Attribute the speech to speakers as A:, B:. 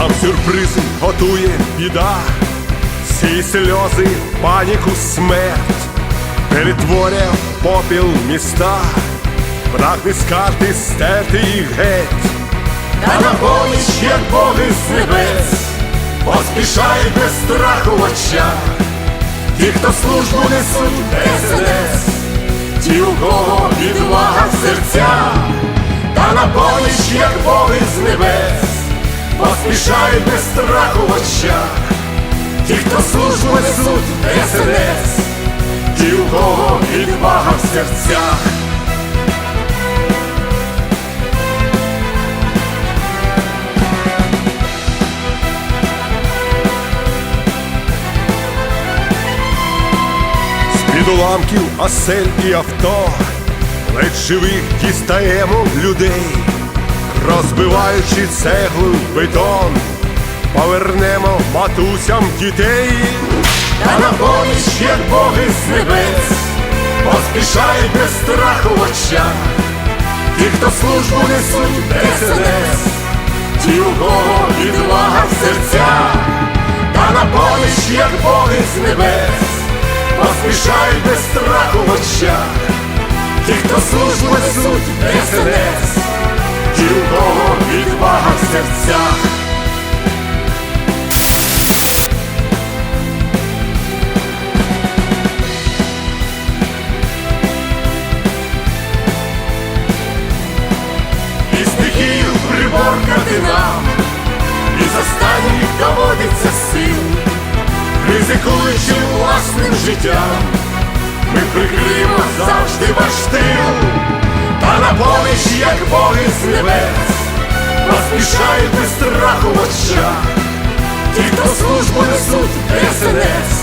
A: Нам сюрпризи готує біда, всі сльози, паніку, смерть, перетворює попіл міста, прагне з карти стерти їх геть. Та на поміч, як боги з небес, поспішають без страху в очах, ті, хто службу несуть СНС, ті, у кого відвага в серцях, поспішають без страху в очах, ті, хто службу несуть СНС, ті, у кого відвага в серцях. З-під уламків осель і авто, ледь живих дістаємо людей, розбиваючи цеглу в бетон, повернемо матусям дітей, та на поміч, як боги з небес, поспішають без страху в очах, ті, хто службу несуть СНС, ті, у кого відвага в серцях, та на поміч, як боги з небес поспішають без страху в очах, ті, хто службу несуть СНС, кого відвага в серцях. І стихію приборкати нам, із останніх доводиться сил ризикуючи власним життям, ми прикриємо завжди ваш тил, як боги з небес, поспішають без страху очах, ті, хто службу несуть СНС,